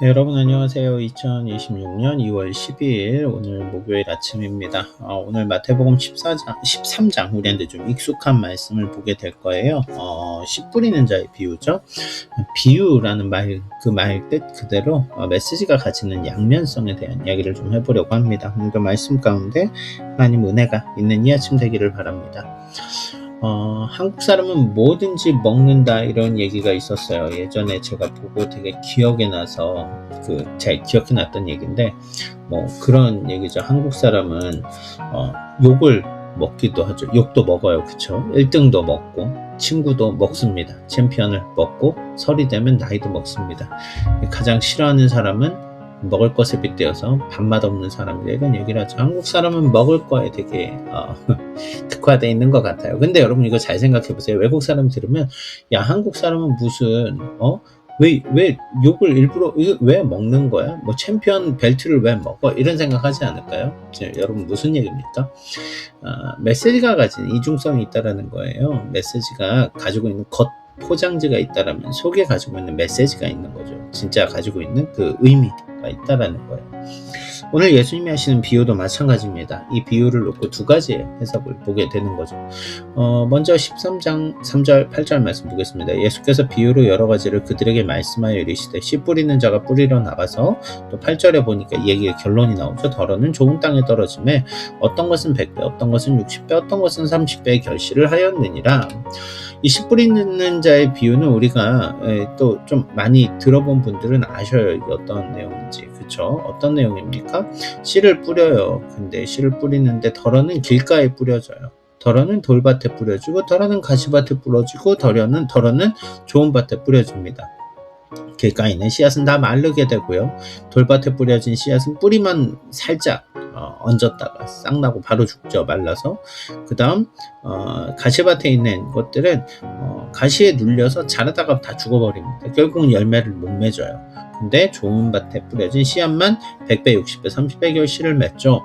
네, 여러분 안녕하세요. 2026년 2월 12일 오늘 목요일 아침입니다. 어, 오늘 마태복음 14장, 13장 우리한테 좀 익숙한 말씀을 보게 될 거예요. 어, 씨 뿌리는 자의 비유죠. 비유라는 말 그 말 뜻 그대로 어, 메시지가 가지는 양면성에 대한 이야기를 좀 해보려고 합니다. 오늘도 말씀 가운데 하나님 은혜가 있는 이 아침 되기를 바랍니다. 어, 한국 사람은 뭐든지 먹는다 이런 얘기가 있었어요. 예전에 제가 보고 되게 기억에 나서 그잘 기억해 놨던 얘기인데 뭐 그런 얘기죠. 한국 사람은 어, 욕을 먹기도 하죠. 욕도 먹어요. 그쵸? 1등도 먹고 친구도 먹습니다. 챔피언을 먹고 설이 되면 나이도 먹습니다. 가장 싫어하는 사람은 먹을 것에 빗대어서 밥맛 없는 사람들 이런 얘기를 하죠. 한국 사람은 먹을 거에 되게 어, 특화되어 있는 것 같아요. 근데 여러분 이거 잘 생각해 보세요. 외국 사람 들으면 야 한국 사람은 무슨 어? 왜, 왜 욕을 일부러 왜 먹는 거야? 뭐 챔피언 벨트를 왜 먹어? 이런 생각하지 않을까요? 자, 여러분 무슨 얘기입니까? 아, 메시지가 가진 이중성이 있다라는 거예요. 메시지가 가지고 있는 겉 포장지가 있다라면 속에 가지고 있는 메시지가 있는 거죠. 진짜 가지고 있는 그 의미 가 있다라는 거예요. 오늘 예수님이 하시는 비유도 마찬가지입니다. 이 비유를 놓고 두 가지의 해석을 보게 되는 거죠. 어, 먼저 13장 3절 8절 말씀 보겠습니다. 예수께서 비유로 여러 가지를 그들에게 말씀하여 이르시되 씨 뿌리는 자가 뿌리러 나가서 또 8절에 보니까 이 얘기의 결론이 나오죠. 더러는 좋은 땅에 떨어짐에 어떤 것은 100배, 어떤 것은 60배, 어떤 것은 30배의 결실을 하였느니라. 이 씨 뿌리는 자의 비유는 우리가 또 좀 많이 들어본 분들은 아셔요. 어떤 내용인지. 그쵸? 어떤 내용입니까? 씨를 뿌려요. 근데 씨를 뿌리는데 덜어는 길가에 뿌려져요. 덜어는 돌밭에 뿌려지고 덜어는 가시밭에 뿌려지고 덜어는 덜어는 좋은 밭에 뿌려집니다. 길가에 있는 씨앗은 다 마르게 되고요. 돌밭에 뿌려진 씨앗은 뿌리만 살짝 어, 얹었다가 싹나고 바로 죽죠 말라서. 그 다음 어, 가시밭에 있는 것들은 어, 가시에 눌려서 자라다가 다 죽어버립니다. 결국은 열매를 못 맺어요. 근데 좋은 밭에 뿌려진 씨앗만 100배, 60배, 30배 결실을 맺죠.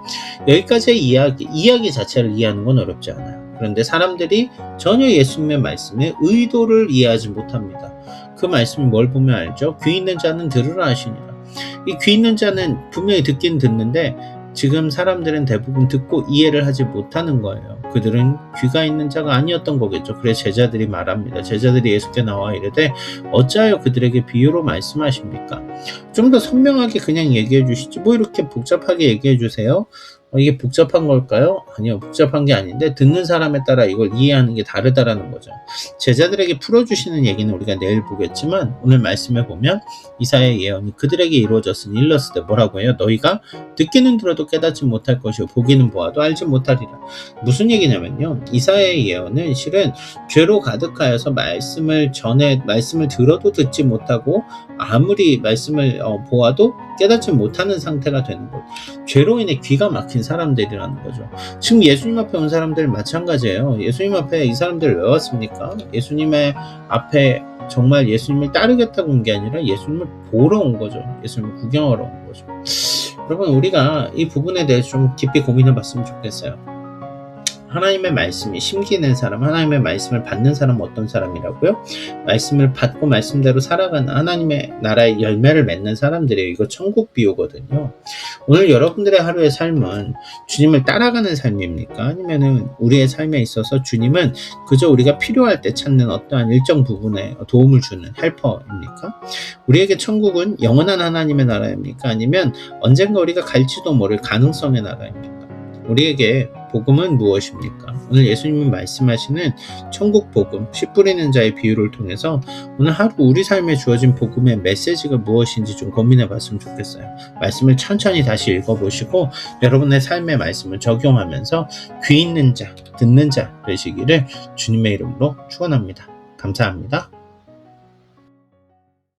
여기까지의 이야기, 이야기 자체를 이해하는 건 어렵지 않아요. 그런데 사람들이 전혀 예수님의 말씀에 의도를 이해하지 못합니다. 그 말씀이 뭘 보면 알죠? 귀 있는 자는 들으라 하시니라. 이 귀 있는 자는 분명히 듣긴 듣는데 지금 사람들은 대부분 듣고 이해를 하지 못하는 거예요. 그들은 귀가 있는 자가 아니었던 거겠죠. 그래서 제자들이 말합니다. 제자들이 예수께 나와 이르되 어찌하여 그들에게 비유로 말씀하십니까? 좀 더 선명하게 그냥 얘기해 주시지. 뭐 이렇게 복잡하게 얘기해 주세요. 어, 이게 복잡한 걸까요? 아니요, 복잡한 게 아닌데 듣는 사람에 따라 이걸 이해하는 게 다르다라는 거죠. 제자들에게 풀어주시는 얘기는 우리가 내일 보겠지만 오늘 말씀에 보면 이사의 예언이 그들에게 이루어졌으니 일렀을 때 뭐라고 해요? 너희가 듣기는 들어도 깨닫지 못할 것이요 보기는 보아도 알지 못하리라. 무슨 얘기냐면요, 이사의 예언은 실은 죄로 가득하여서 말씀을 전에 말씀을 들어도 듣지 못하고 아무리 말씀을 어, 보아도 깨닫지 못하는 상태가 되는 것. 죄로 인해 귀가 막힌 사람들이라는 거죠. 지금 예수님 앞에 온 사람들 마찬가지예요. 예수님 앞에 이 사람들 왜 왔습니까? 예수님의 앞에 정말 예수님을 따르겠다고 온 게 아니라 예수님을 보러 온 거죠. 예수님을 구경하러 온 거죠. 여러분 우리가 이 부분에 대해서 좀 깊이 고민해 봤으면 좋겠어요. 하나님의 말씀이 심기는 사람, 하나님의 말씀을 받는 사람은 어떤 사람이라고요? 말씀을 받고 말씀대로 살아가는 하나님의 나라의 열매를 맺는 사람들이에요. 이거 천국 비유거든요. 오늘 여러분들의 하루의 삶은 주님을 따라가는 삶입니까? 아니면은 우리의 삶에 있어서 주님은 그저 우리가 필요할 때 찾는 어떠한 일정 부분에 도움을 주는 헬퍼입니까? 우리에게 천국은 영원한 하나님의 나라입니까? 아니면 언젠가 우리가 갈지도 모를 가능성의 나라입니까? 우리에게 복음은 무엇입니까? 오늘 예수님이 말씀하시는 천국 복음, 씨 뿌리는 자의 비유를 통해서 오늘 하루 우리 삶에 주어진 복음의 메시지가 무엇인지 좀 고민해 봤으면 좋겠어요. 말씀을 천천히 다시 읽어보시고 여러분의 삶의 말씀을 적용하면서 귀 있는 자, 듣는 자 되시기를 주님의 이름으로 축원합니다. 감사합니다.